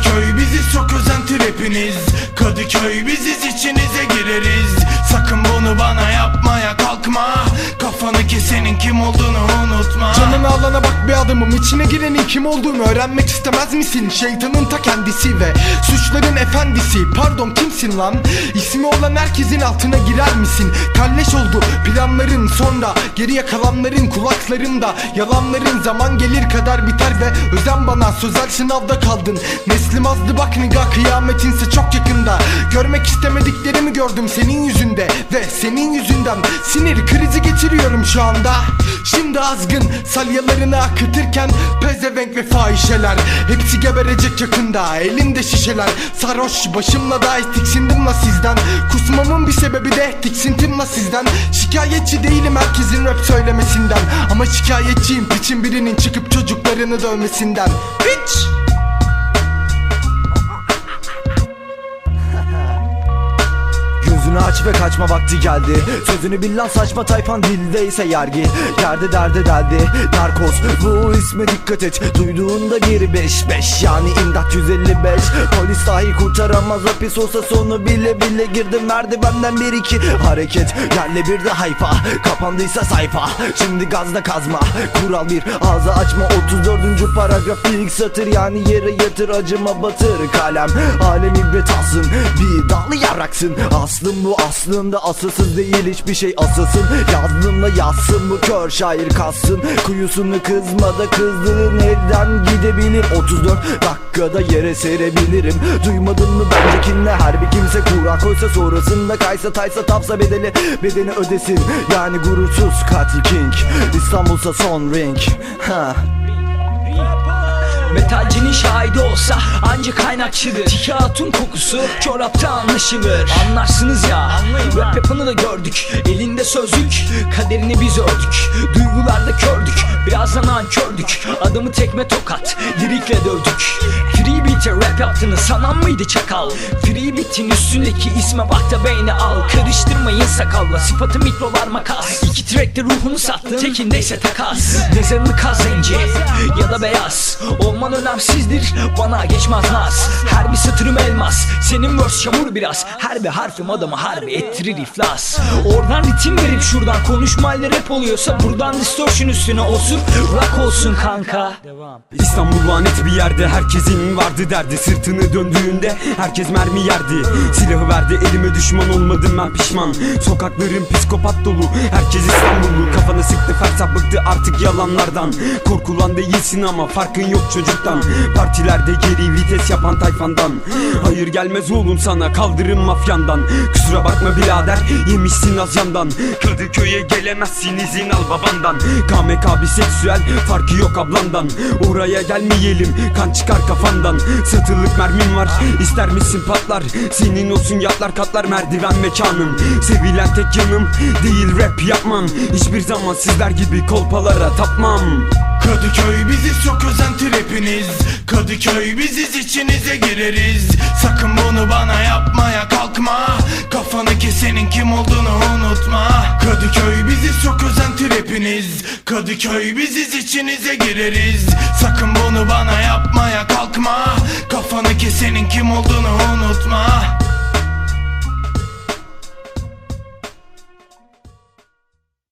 Kadıköy biziz çok özentir hepiniz Kadıköy biziz içinize adamım içine girenin kim olduğunu öğrenmek istemez misin? Şeytanın ta kendisi ve suçların efendisi. Pardon kimsin lan? İsmi olan herkesin altına girer misin? Kalleş oldu planların sonra. Geriye kalanların kulaklarında. Yalanların zaman gelir kadar biter ve Özen bana sözel sınavda kaldın. Neslim azdı bak niga kıyametinse çok yakında. Görmek istemediklerimi gördüm senin yüzünde Ve senin yüzünden. Sinir krizi geçiriyorum şu anda. Şimdi azgın salyalarını akıtırken Pezevenk ve fahişeler. Hepsi geberecek yakında Elimde şişeler. Sarhoş başımla da tiksindim la sizden. Kusmamın bir sebebi de tiksintim la sizden. Şikayetçi değilim herkesin rap söylemesinden. Ama şikayetçiyim piçin birinin çıkıp çocuklarını dövmesinden. Piç! Gözünü aç ve kaçma vakti geldi. Sözünü bil lan saçma tayfan dildeyse yergi Yerde derde deldi. Narkoz bu isme dikkat et. Duyduğunda geri 5 5 yani imdat 155 Polis dahi kurtaramaz hapis olsa sonu bile bile Girdim merdivenden bir iki hareket Yerle bir de hayfa. Kapandıysa sayfa Şimdi gazda kazma. Kural bir ağzı açma. 34. paragraf ilk satır yani yere yatır acıma batır kalem. Alem ibret alsın bir dağlı yaraksın. Aslım bu aslında asılsız değil hiçbir şey asılsın. Yazdığımla yazsın bu kör şair kalsın Kuyusunu kızmada kızdığın elden gidebilir. 34 dakikada yere serebilirim. Duymadın mı bencekinle her bir kimse kura koysa sonrasında kaysa taysa tapsa bedeli. Bedeni ödesin. Yani gurursuz katil king. İstanbul'sa son ring. Ha. Metalcinin şahidi olsa ancak kaynakçıdır. Tiki hatun kokusu çorapta anlaşılır. Anlarsınız ya Rap yapanı da gördük. Elinde sözlük Kaderini biz ördük. Duygularda kördük Birazdan ankördük Adamı tekme tokat Lirikle dövdük Beat'e rap yaptığını sanan mıydı çakal? Free beat'in üstündeki isme bak da beyni al. Karıştırmayın sakalla Sıfatı mikrolar makas. İki track'te ruhunu sattın Tekindeyse takas. Nezarını kaz zenci? Ya da beyaz. Olman önemsizdir Bana geçmez naz. Her bir satırım elmas Senin verse çamur biraz. Her bir harfim adamı harbi ettirir iflas. Oradan ritim verip şuradan konuşmayla rap oluyorsa Buradan distortion üstüne olsun Rock olsun kanka. İstanbul lanet bir yerde herkesin vardı derdi Sırtını döndüğünde herkes mermi yerdi. Silahı verdi elime düşman olmadım ben pişman. Sokakların psikopat dolu herkes İstanbullu. Kafanı sıktı fersah bıktı artık yalanlardan. Korkulan değilsin ama farkın yok çocuktan. Partilerde geri vites yapan tayfandan. Hayır gelmez oğlum sana kaldırın mafyandan. Kusura bakma birader yemişsin az yandan. Kadıköy'e gelemezsin izin al babandan. KMK biseksüel farkı yok ablandan. Oraya gelmeyelim kan çıkar kafandan Satılık mermim var. İster misin patlar? Senin olsun yatlar katlar merdiven mekanım. Sevilen tek yanım değil rap yapmam. Hiçbir zaman sizler gibi kolpalara tapmam. Kadıköy biziz çok özentir hepiniz Kadıköy biziz içinize gireriz. Sakın bunu bana kalkma Kesenin kim olduğunu unutma. Kadıköy biziz çok özentir hepiniz Kadıköy biziz içinize gireriz. Sakın bunu bana yapmaya kalkma. Kafanı kesenin kim olduğunu unutma